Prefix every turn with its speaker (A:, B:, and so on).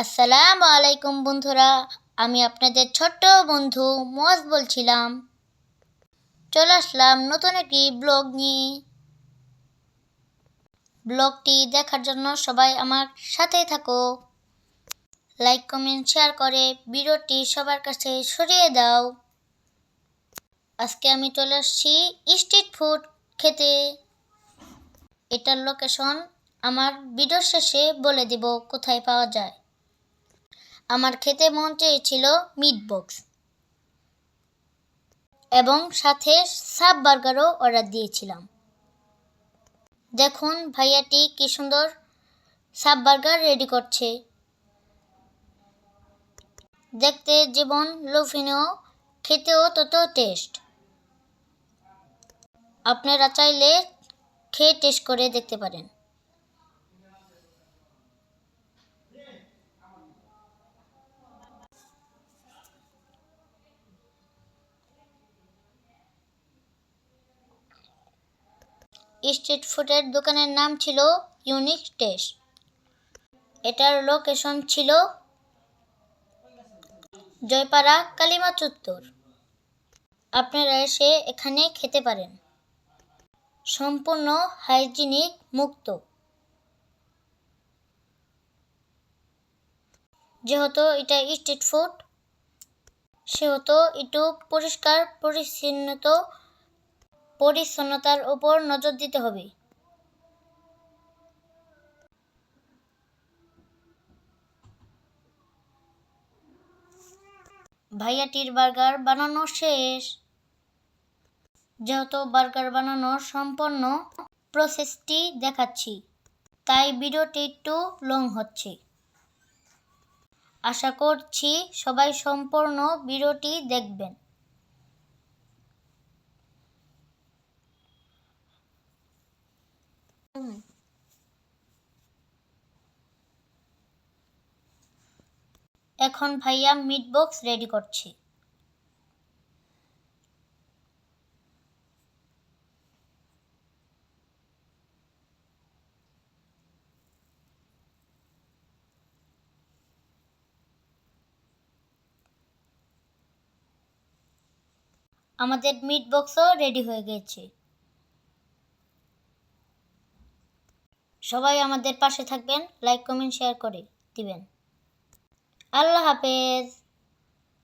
A: আসসালামু আলাইকুম বন্ধুরা, আমি আপনাদের ছোট্ট বন্ধু মোয়াজ বলছিলাম। চলে আসলাম নতুন একটি ব্লগ নিয়ে। ব্লগটি দেখার জন্য সবাই আমার সাথেই থাকো। লাইক, কমেন্ট, শেয়ার করে ভিডিওটি সবার কাছে সরিয়ে দাও। আজকে আমি চলে আসছি স্ট্রিট ফুড খেতে। এটার লোকেশন আমার ভিডিওর শেষে বলে দিব কোথায় পাওয়া যায়। আমার খেতে মন চেয়েছিল মিট বক্স এবং সাথে সাব বার্গারও অর্ডার দিয়েছিলাম। দেখুন ভাইয়াটি কি সুন্দর সাব বার্গার রেডি করছে। দেখতে জীবন লোভনীয়, খেতেও তত টেস্ট। আপনারা চাইলে খেয়ে টেস্ট করে দেখতে পারেন। স্ট্রিট ফুডের দোকানের নাম ছিল ইউনিক টেস্ট। এটার লোকেশন ছিল জয়পাড়া কালিমা চত্বর। আপনারা এসে এখানে খেতে পারেন। সম্পূর্ণ হাইজিনিক মুক্ত। যেহেতু এটা স্ট্রিট ফুড, সেহেতু একটু পরিষ্কার পরিচ্ছন্নত পরিচ্ছন্নতার উপর নজর দিতে হবে। ভাইয়াটির বার্গার বানানো শেষ। যেহেতু বার্গার বানানোর সম্পূর্ণ প্রসেসটি দেখাচ্ছি, তাই ভিডিওটি একটু লং হচ্ছে। আশা করছি সবাই সম্পূর্ণ ভিডিওটি দেখবেন। এখন ভাইয়া মিট বক্স রেডি করছে। আমাদের মিট বক্সও রেডি হয়ে গেছে। সবাই আমাদের পাশে থাকবেন লাইক কমেন্ট শেয়ার করে দিবেন। আল্লাহ হাফেজ।